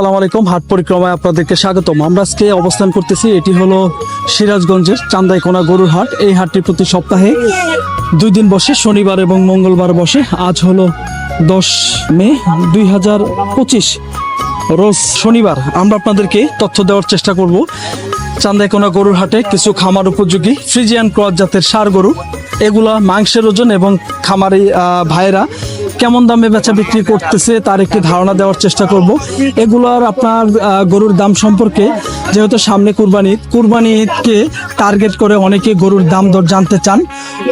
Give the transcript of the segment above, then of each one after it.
সালাম আলাইকুম, হাট পরিক্রমায় আপনাদেরকে স্বাগতম। আমরা আজকে অবস্থান করতেছি, এটি হলো সিরাজগঞ্জের চান্দাইকোনা গরুর হাট। এই হাটটি প্রতি সপ্তাহে দুই দিন বসে, শনিবার এবং মঙ্গলবার বসে। আজ হলো দশ মে দুই হাজার পঁচিশ, রোজ শনিবার। আমরা আপনাদেরকে তথ্য দেওয়ার চেষ্টা করব। চান্দাইকোনা গরুর হাটে কিছু খামার উপযোগী ফ্রিজিয়ান ক্রস জাতের সার গরু। এগুলা মাংসের ওজন এবং খামারি ভাইরা কেমন দামে বেচা বিক্রি করতেছে তার একটি ধারণা দেওয়ার চেষ্টা করব। এগুলোর আপনার গরুর দাম সম্পর্কে যেহেতু সামনে কুরবানি কুরবানি ঈদকে টার্গেট করে অনেকে গরুর দাম দর জানতে চান।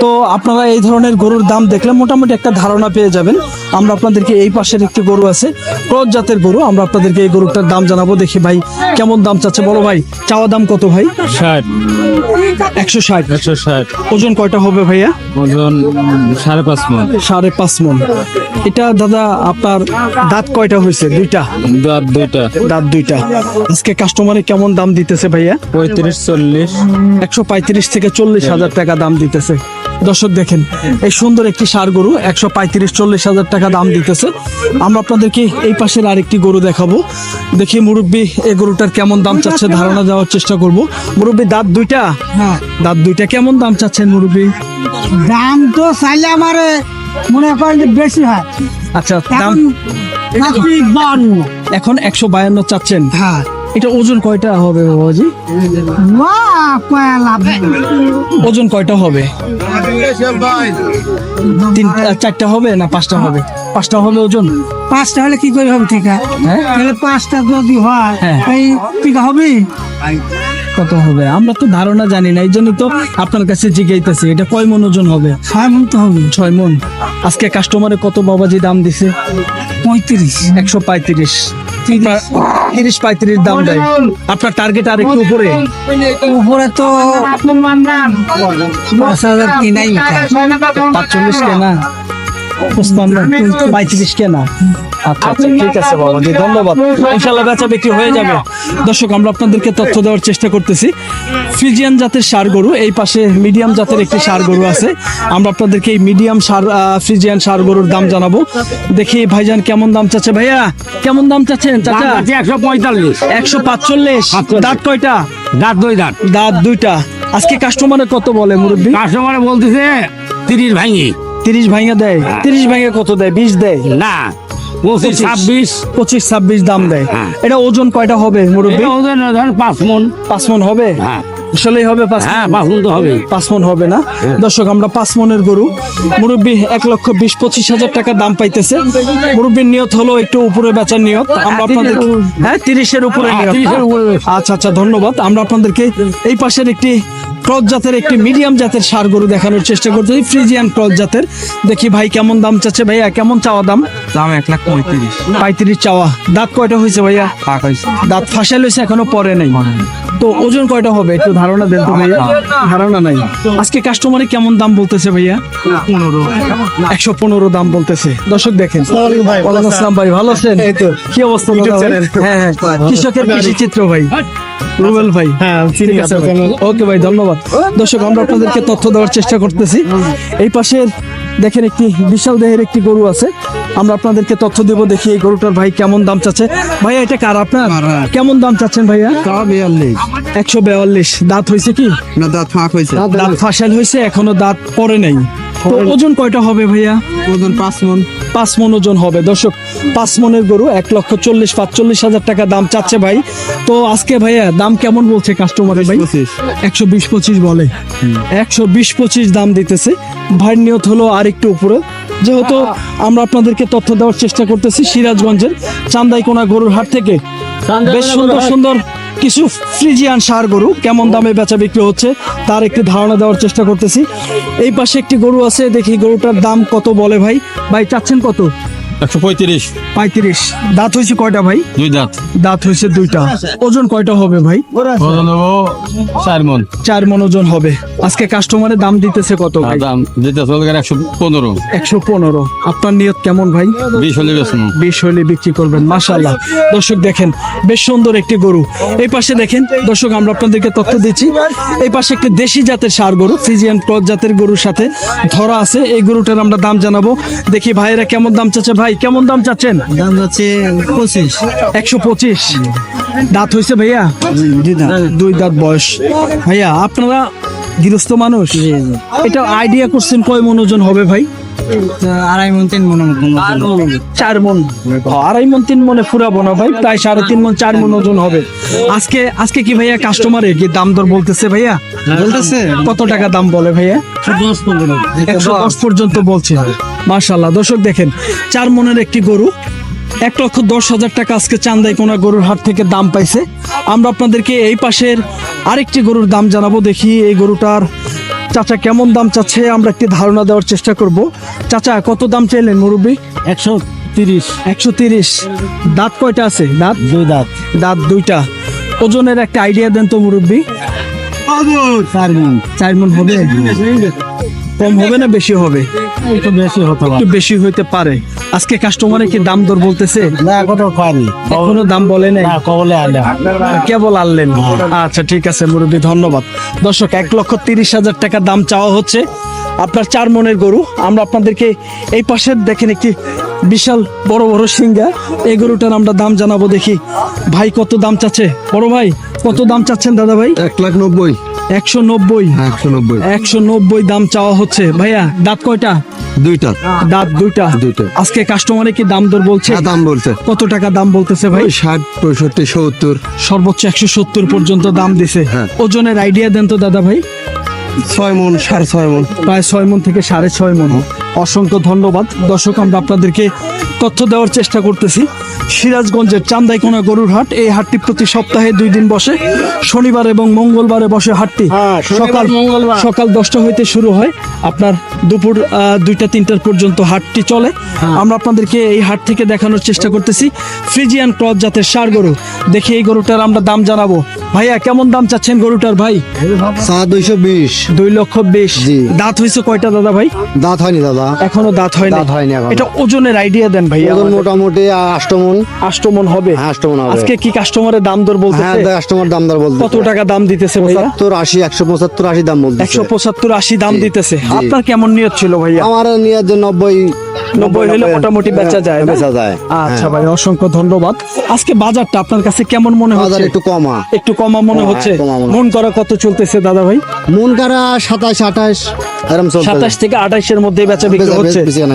তো আপনারা এই ধরনের গরুর দাম দেখলে মোটামুটি একটা ধারণা পেয়ে যাবেন। আমরা আপনাদেরকে এই পাশের একটি গরু আছে ক্রস জাতের গরু। আমরা আপনাদেরকে এই গরুটার দাম জানাব। দেখি ভাই কেমন দাম চাচ্ছে বলো ভাই? চাওয়া দাম কত ভাই? ষাট। একশো ষাট। একশো ষাট। ওজন কয়টা হবে ভাইয়া? ওজন সাড়ে পাঁচ মন। সাড়ে পাঁচ মন। এটা দাদা আপনার দাঁত কয়টা হয়েছে? দুইটা। দাঁত দুইটা। দাঁত দুইটা। আজকে কাস্টমারে কেমন দাম দিতেছে ভাইয়া? পঁয়ত্রিশ চল্লিশ। একশো পঁয়ত্রিশ থেকে চল্লিশ হাজার টাকা দাম দিতেছে। দর্শক দেখেন এই সুন্দর একটি সার গরু একশো পঁয়ত্রিশ চল্লিশ হাজার টাকা দাম দিতেছে। আমরা আপনাদেরকে এই পাশের আরেকটি গরু দেখাবো। দেখি মুরব্বী এই গরুটার কেমন দাম চাচ্ছে? ধারণা দেওয়ার চেষ্টা করব। মুরব্বী দাঁত দুইটা? দাঁত দুইটা কেমন দাম চাচ্ছেন মুরব্বী? দাম তো চাইলে আমার মনে করেন যে বেশি হয়। আচ্ছা দাম? এখন এখন একশো বায়ান্ন চাচ্ছেন। হ্যাঁ। এটা ওজন কয়টা হবে বাবাজি। ওজন কয়টা হবে? তিন চারটা হবে না পাঁচটা হবে? পাঁচটা হবে ওজন? পাঁচটা হলে কি করে হবে ঠিক হ্যাঁ? তাহলে পাঁচটা যদি হয় হ্যাঁ। এই ঠিক হবে? কত হবে? আমরা তো ধারণা জানি না এই জন্য তো আপনার কাছে জিজ্ঞাইতেছি এটা কয় মন ওজন হবে? ছয় মন তো হবে। ছয় মন। আজকে কাস্টমারে কত বাবাজি দাম দিছে? পঁয়ত্রিশ। একশো পঁয়ত্রিশ। তিরিশ পঁয়ত্রিশ দাম দেয়। আপনার টার্গেট আর একটু উপরে। উপরে তো পাঁচ হাজার কেনাই পাঁচচল্লিশ কেনা? পঁচপান্ন পঁয়ত্রিশ কেনা? আচ্ছা আচ্ছা ঠিক আছে বাবাজি ধন্যবাদ। ইনশাল্লাহ বেচা বিক্রি হয়ে যাবে। দর্শক আমরা আপনাদেরকে তথ্য দেওয়ার চেষ্টা করতেছি। ফ্রিজিয়ান জাতের সার গরু এই পাশে মিডিয়াম জাতের একটি সার গরু আছে। আমরা আপনাদেরকে এই মিডিয়াম সার ফ্রিজিয়ান সার গরুর দাম জানাব। দেখি ভাইজান কেমন দাম চাচ্ছে। ভাইয়া কেমন দাম চাচ্ছেন চাচা? একশো পঁয়তাল্লিশ। একশো পাঁচচল্লিশ। দাঁত কয়টা? দাঁত দুই দাঁত দাঁত দুইটা। আজকে কাস্টমারে কত বলে মুরব্বী? কাস্টমারে বলতেছে তিরিশ ভাঙি। তিরিশ ভাঙে দেয়। তিরিশ ভাঙে কত দেয়? বিশ দেয়? না। পঁচিশ। ছাব্বিশ পঁচিশ ছাব্বিশ দাম দেয়। হ্যাঁ। এটা ওজন কয়টা হবে মুরব্বী? ওজন ধরেন পাঁচ মন। পাঁচ মন হবে? হ্যাঁ। আসলেই হবে পাঁচ হ্যাঁ পাঁচ মন তো হবে। পাঁচ মন হবে না? দর্শক আমরা পাঁচ মনের গরু। মুরব্বী এক লক্ষ বিশ পঁচিশ হাজার টাকা দাম পাইতেছে। মুরব্বীর নিয়ত হলো একটু উপরে বেচার নিয়ত। আমরা আপনাদের হ্যাঁ তিরিশের উপরে নিয়ত। 30 এর উপরে। আচ্ছা আচ্ছা ধন্যবাদ। আমরা আপনাদেরকে এই পাশের একটি ক্রস জাতের একটি মিডিয়াম জাতের সার গরু দেখানোর চেষ্টা করতেছি ফ্রিজিয়ান ক্রস জাতের। দেখি ভাই কেমন দাম চাচ্ছে ভাইয়া? কেমন চাওয়া দাম? দাম এক লাখ পঁয়ত্রিশ। পঁয়ত্রিশ চাওয়া। দাঁত কয়টা হয়েছে ভাইয়া? দাঁত ফাঁসাল হয়েছে এখনও পরে নাই। তো ওজন কয়টা হবে? একটু ধারণা দেন তো ভাইয়া। ধারণা নাই। আজকে কাস্টমারে কেমন দাম বলতেছে ভাইয়া? পনেরো। একশো পনেরো দাম বলতেছে। দর্শক দেখেন। ওয়ালাইকুম আসসালাম ভাই ভালো আছেন? কি অবস্থা হ্যাঁ হ্যাঁ। কৃষকের কৃষি চিত্র ভাই রুবেল ভাই। হ্যাঁ ঠিক আছে ওকে ভাই ধন্যবাদ। দর্শক আমরা আপনাদেরকে তথ্য দেওয়ার চেষ্টা করতেছি। এই পাশে দেখেন একটি বিশাল দেহের একটি গরু আছে। আমরা আপনাদেরকে তথ্য দেব দেখি এই গরুটার ভাই কেমন দাম চাচ্ছে। ভাইয়া এটা কার আপনার? কেমন দাম চাচ্ছেন ভাইয়া? একশো বেয়াল্লিশ। দাঁত হয়েছে কি? না দাঁত ফাঁক হয়েছে। দাঁত ফাঁসাল হয়েছে এখনও দাঁত পরে নাই। তো ওজন কয়টা হবে ভাইয়া? ওজন পাঁচ মন। পাঁচ মন ওজন হবে। দর্শক পাঁচ মনের গরু এক লক্ষ চল্লিশ পাঁচচল্লিশ হাজার টাকা দাম চাচ্ছে ভাই। তো আজকে ভাইয়া দাম কেমন বলছে কাস্টমারের ভাই? একশো বিশ পঁচিশ। বলে। একশো বিশ পঁচিশ দাম দিতেছে। ভাইয়ের নিয়ত হলো আর একটু উপরে। যেহেতু আমরা আপনাদেরকে তথ্য দেওয়ার চেষ্টা করতেছি সিরাজগঞ্জের চান্দাইকোনা গরুর হাট থেকে। বেশ সুন্দর সুন্দর কিছু ফ্রিজিয়ান সার গরু কেমন দামে বেচা বিক্রি হচ্ছে তার একটি ধারণা দেওয়ার চেষ্টা করতেছি। এই পাশে একটি গরু আছে, দেখি গরুটার দাম কত বলে ভাই? ভাই, চাচ্ছেন কত? একশো পঁয়ত্রিশ। পঁয়ত্রিশ। দাঁত হয়েছে কয়টা ভাই? দুই দাঁত। দাঁত হয়েছে দুইটা। ওজন কয়টা হবে ভাই? ওজন হব চার মন। চার মন ওজন হবে। আজকে কাস্টমারের দাম দিতেছে কত ভাই? দাম চলবে একশো পনেরো। একশো পনেরো। আপনার নিয়ত কেমন ভাই? বিশ হলে বিশ হলে বিক্রি করবেন মাশাল্লাহ দর্শক দেখেন বেশ সুন্দর একটি গরু। এই পাশে দেখেন দর্শক আমরা আপনাদেরকে তথ্য দিচ্ছি। এই পাশে একটি দেশি জাতের সার গরু ফ্রিজিয়ান ক্রস জাতের গরুর সাথে ধরা আছে। এই গরুটার আমরা দাম জানাব। দেখি ভাইয়েরা কেমন দাম চাচ্ছে ভাই? ভাই কেমন দাম চাচ্ছেন? দাম হচ্ছে পঁচিশ। একশো পঁচিশ। দাঁত হয়েছে ভাইয়া? দুই দাঁত। বয়স। ভাইয়া আপনারা গৃহস্থ মানুষ? এটা আইডিয়া করছেন কয় মন ওজন হবে ভাই? আড়াই মন তিন মন চার মন। আড়াই মন তিন মনে ফুরাবো না ভাই প্রায় সাড়ে তিন মন চার মন ওজন হবে। আজকে আজকে কি ভাইয়া কাস্টমারের কি দাম দর বলতেছে ভাইয়া? বলতেছে। কত টাকা দাম বলে ভাইয়া? একশো দশ পর্যন্ত বলছে। মার্শাল্লাহ দর্শক দেখেন চার মনের একটি গরু এক লক্ষ দশ হাজার টাকা আজকে চান্দাই কোনা গরুর হাট থেকে দাম পাইছে। আমরা আপনাদেরকে এই পাশের আরেকটি গরুর দাম জানাব দেখি এই গরুটার চাচা কেমন দাম চাচ্ছে আমরা একটি ধারণা দেওয়ার চেষ্টা করব। চাচা কত দাম চাইলেন মুরব্বী? একশো তিরিশ। একশো তিরিশ। দাঁত কয়টা আছে? দাঁত? দুই দাঁত। দাঁত দুইটা। ওজনের একটা আইডিয়া দেন তো মুরব্বী। চার মন। চার মন হবে? কম হবে না বেশি হবে? একটু বেশি হতে পারে। একটু বেশি হইতে পারে। আজকে কাস্টমারে কি দাম দর বলতেছে? না কত পারি এখনও দাম বলে নাই? কবলে আলে কেবল আনলেন। আচ্ছা ঠিক আছে মুরব্বী ধন্যবাদ। দর্শক এক লক্ষ তিরিশ হাজার টাকা দাম চাওয়া হচ্ছে আপনার চার মনের গরু। আমরা আপনাদেরকে এই পাশে দেখেন একটি বিশাল বড় বড় সিঙ্গা এই গরুটার আমরা দাম জানাব দেখি। ভাই কত দাম চাচ্ছে? বড় ভাই কত দাম চাচ্ছেন দাদা ভাই? এক লাখ নব্বই। একশো নব্বই। একশো নব্বই। একশো নব্বই দাম চাওয়া হচ্ছে। ভাইয়া দাঁত কয়টা? দুইটা। দাঁত দুইটা? দুইটা। আজকে কাস্টমারে কি দাম দর বলছে? হ্যাঁ দাম বলছে। কত টাকা দাম বলতেছে ভাই? ষাট পঁয়ষট্টি সত্তর। সর্বোচ্চ একশো সত্তর পর্যন্ত দাম দিছে। হ্যাঁ। ওজনের আইডিয়া দেন তো দাদা ভাই। ছয় মন সাড়ে ছয় মন। প্রায় ছয় মন থেকে সাড়ে ছয় মন। অসংখ্য ধন্যবাদ। দর্শক আমরা আপনাদেরকে তথ্য দেওয়ার চেষ্টা করতেছি। সিরাজগঞ্জের চান্দাইকোনা গরুর হাট এই হাটটি প্রতি সপ্তাহে দুই দিন বসে। শনিবার এবং মঙ্গলবারে বসে হাটটি। সকাল সকাল দশটা হইতে শুরু হয়। আপনার দুপুর আহ, দুইটা তিনটার পর্যন্ত হাটটি চলে। আমরা আপনাদেরকে এই হাট থেকে দেখানোর চেষ্টা করতেছি। ফ্রিজিয়ান ক্রস জাতের সার গরু। দেখি এই গরুটার আমরা দাম জানাব। ভাইয়া কেমন দাম চাচ্ছেন গরুটার ভাই? চা দুইশো বিশ। দুই লক্ষ বিশ। দাঁত হয়েছে কয়টা দাদা ভাই? দাঁত হয়নি দাদা। এখনও দাঁত হয়নি? দাঁত হয়নি এটা ওজনের আইডিয়া দেন ভাই ওজন মোটামুটি আষ্টমন। আষ্টমন হবে? হ্যাঁ আষ্টমন হবে। আজকে কি কাস্টমারের দাম দর হ্যাঁ বলতেছে কাস্টমার দামদার বলতে কত টাকা দাম দিতেছে ভাইয়া? পঁচাত্তর আশি একশো পঁচাত্তর আশি দাম বলতে একশো পঁচাত্তর আশি দাম দিতেছে। আপনার কেমন নিয়ত ছিল ভাইয়া? আমার নিয়ে যে নব্বই হলে মোটামুটি বেচা যায় বেচা যায়। আচ্ছা হ্যাঁ। ভাই অসংখ্য ধন্যবাদ। আজকে বাজারটা আপনার কাছে কেমন মনে হচ্ছে? একটু কমা। একটু কমা মনে হ্যাঁ, হচ্ছে? মন করা কত চলতেছে দাদা ভাই? মন কারা সাতাশ আঠাশ সাতাশ থেকে আঠাশের মধ্যে বেচা বিক্রি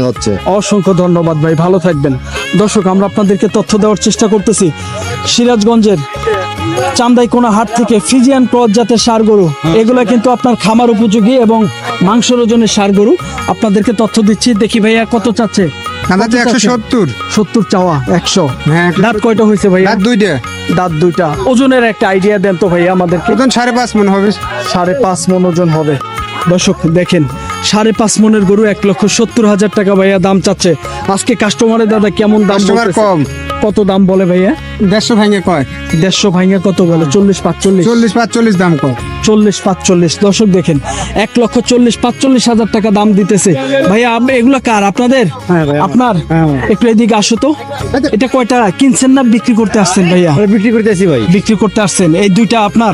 হচ্ছে। অসংখ্য ধন্যবাদ ভাই ভালো থাকবেন। দর্শক আমরা আপনাদেরকে তথ্য দেওয়ার চেষ্টা করতেছি। সিরাজগঞ্জের চান্দাইকোনা হাট থেকে ফিজিয়ান ক্রস জাতের সার গরু এগুলা কিন্তু আপনার খামার উপযোগী এবং মাংসের ওজনের সার গরু আপনাদেরকে তথ্য দিচ্ছি। দেখি ভাইয়া কত চাচ্ছে? কাঁদাতে একশো সত্তর। সত্তর চাওয়া একশো। হ্যাঁ দাঁত কয়টা হয়েছে ভাইয়া? রাত দুইটা। দাঁত দুইটা। ওজনের একটা আইডিয়া দেন তো ভাইয়া আমাদেরকে। ওজন সাড়ে পাঁচ মন হবে। সাড়ে পাঁচ মন ওজন হবে। দর্শক দেখেন সাড়ে পাঁচ মনের গরু এক লক্ষ সত্তর হাজার টাকা ভাইয়া দাম চাচ্ছে। আজকে কাস্টমারের দাদা কেমন দাম কম। কত দাম বলে ভাইয়া? দেড়শো ভেঙে কয়? দেড়শো ভাইয়া কত বলে? চল্লিশ পাঁচচল্লিশ? চল্লিশ পাঁচচল্লিশ দাম কয়? চল্লিশ পাঁচচল্লিশ। দর্শক দেখেন এক লক্ষ চল্লিশ পাঁচচল্লিশ হাজার টাকা দাম দিতেছে। ভাইয়া এগুলা কার? আপনাদের? আপনার? একটু এদিকে আসো তো। এটা কয়টা? কিনছেন না বিক্রি করতে আসছেন ভাইয়া? বিক্রি করতেছি ভাই। বিক্রি করতে আসছেন। এই দুইটা আপনার?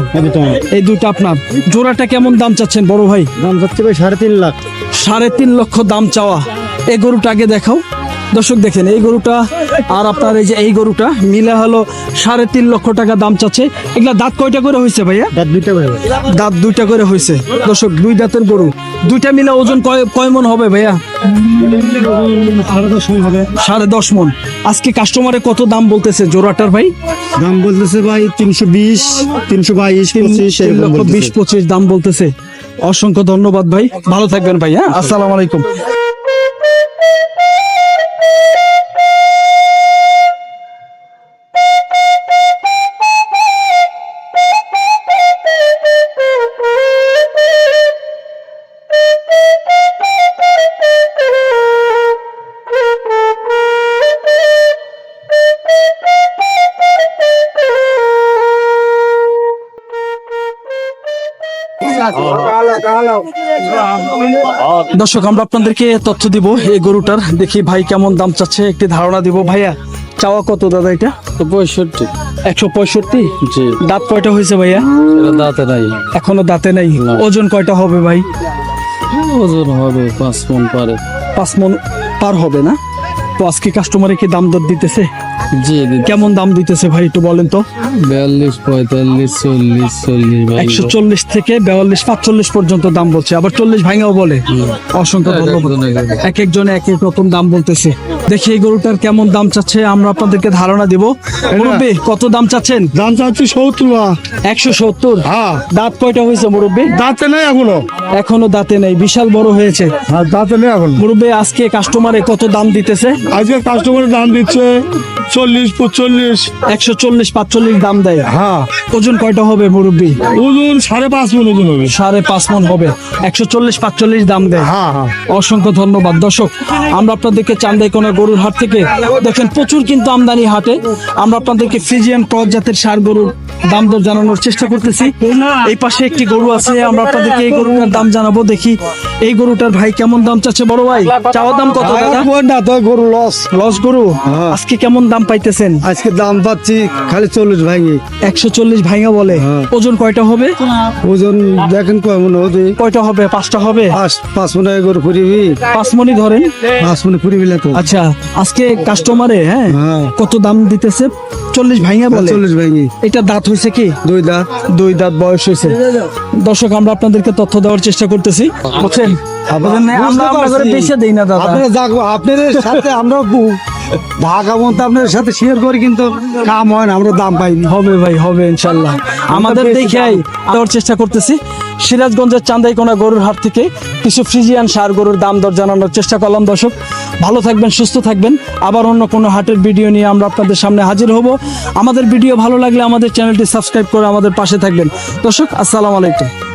এই দুইটা আপনার। জোড়াটা কেমন দাম চাচ্ছেন বড় ভাই? দাম যাচ্ছে ভাই সাড়ে তিন লাখ। সাড়ে তিন লক্ষ দাম চাওয়া। এই গরুটা আগে দেখাও। দর্শক দেখেন এই গরুটা আর আপনার এই যে এই গরুটা মিলে হলো সাড়ে তিন লক্ষ টাকা দাম চাচ্ছে। এগুলা দাঁত কয়টা করে হয়েছে ভাইয়া? দাঁত দুইটা ভাই দাঁত দুইটা করে হয়েছে। দর্শক দুই দাঁতের গরু। দুইটা মিলে ওজন কয় কয় মন হবে ভাইয়া? সাড়ে দশ মন আজকে কাস্টমারে কত দাম বলতেছে জোড়াটার ভাই? দাম বলতেছে ভাই তিনশো বিশ তিনশো বাইশ পঁচিশ বিশ পঁচিশ দাম বলতেছে। অসংখ্য ধন্যবাদ ভাই। ভালো থাকবেন ভাই হ্যাঁ? আসসালামু আলাইকুম। দর্শক আমরা আপনাদেরকে তথ্য দিব এই গরুটার। দেখি ভাই কেমন দাম চাচ্ছে একটি ধারণা দিব। ভাইয়া চাওয়া কত দাদা এটা? পঁয়ষট্টি। একশো পঁয়ষট্টি? জি। দাঁত কয়টা হয়েছে ভাইয়া? দাঁতে নাই। এখনও দাঁতে নাই? ওজন কয়টা হবে ভাই? ওজন হবে পাঁচ মন পারে। পাঁচ মন পার হবে না? আপু আজকে কাস্টমারে কি দাম দর দিতেছে? জি কেমন দাম দিতেছে ভাই একটু বলেন তো? বিয়াল্লিশ পঁয়তাল্লিশ চল্লিশ চল্লিশ একশো চল্লিশ থেকে বিয়াল্লিশ পাঁচচল্লিশ পর্যন্ত দাম বলছে। আবার চল্লিশ ভাঙাও বলে। অসংখ্য ধন্যবাদ। এক একজনে এক এক রকম দাম বলতেছে। দেখি এই গরুটার কেমন দাম চাচ্ছে আমরা আপনাদেরকে ধারণা দিব। মুরব্বী কত দাম চাচ্ছেন? দাম চাচ্ছি সত্তর একশো সত্তর? হ্যাঁ। দাঁত কয়টা হয়েছে মুরব্বী? দাঁতে নেই এখনও। এখনও দাঁতে নেই। বিশাল বড় হয়েছে। হ্যাঁ দাঁতে নেই এখন। মুরব্বী আজকে কাস্টমারে কত দাম দিতেছে? আজকে কাস্টমারের দাম দিচ্ছে চল্লিশ পঁচল্লিশ। একশো চল্লিশ পাঁচচল্লিশ দাম দেয়। হ্যাঁ। ওজন কয়টা হবে মুরব্বী? ওজন সাড়ে পাঁচ মন ওজন হবে। সাড়ে পাঁচ মন হবে। একশো চল্লিশ পাঁচচল্লিশ দাম দেয়। হ্যাঁ হ্যাঁ। অসংখ্য ধন্যবাদ। দর্শক আমরা আপনাদেরকে চান্দাইকোনা গরুর হাট থেকে দেখেন প্রচুর কিন্তু আমদানি হাটে। আমরা আপনাদেরকে ফ্রিজিয়ান ক্রস জাতের সার গরুর দাম দর জানানোর চেষ্টা করতেছি। এই পাশে একটি গরু আছে আমরা আপনাদেরকে এই গরুটার দাম জানাব দেখি। এই গরুটার ভাই কেমন দাম চাচ্ছে বড় ভাই? চাওয়া দাম কত দাদা? গরু লস লস গরু? আজকে কেমন দাম পাইতেছেন? আজকে দাম পাচ্ছি খালি চল্লিশ ভাঙি। একশো চল্লিশ ভাইঙা বলে। ওজন কয়টা হবে? ওজন দেখেন কেমন হবে কয়টা হবে? পাঁচটা হবে? পাঁচ পাঁচ মনে গরু ফুরিবি। পাঁচ মনি ধরেন। পাঁচ মনে ফুরিবি আচ্ছা আজকে কাস্টমারে হ্যাঁ? হ্যাঁ। কত দাম দিতেছে? চল্লিশ ভাঙে বলে? চল্লিশ ভাঙি। এটা দাঁত হয়েছে কি? দুই দাঁত। দুই দাঁত বয়স হয়েছে দর্শক আমরা আপনাদেরকে তথ্য দেওয়ার চেষ্টা করতেছি। বুঝছেন? আমরা বেশি দেই না দাদা। আপনারা যা আপনাদের সাথে আমরা বু- ঢাকা মতো আপনাদের সাথে শেয়ার করি কিন্তু কাম হয় না আমরা দাম পাইনি। হবে ভাই হবে ইনশাল্লাহ। আমাদের দেখাই দেওয়ার চেষ্টা করতেছি। সিরাজগঞ্জের চান্দাইকোনা গরুর হাট থেকে কিছু ফ্রিজিয়ান সার গরুর দাম দর জানানোর চেষ্টা করলাম দর্শক। ভালো থাকবেন সুস্থ থাকবেন। আবার অন্য কোনো হাটের ভিডিও নিয়ে আমরা আপনাদের সামনে হাজির হব। আমাদের ভিডিও ভালো লাগলে আমাদের চ্যানেলটি সাবস্ক্রাইব করে আমাদের পাশে থাকবেন। দর্শক আসসালামু আলাইকুম।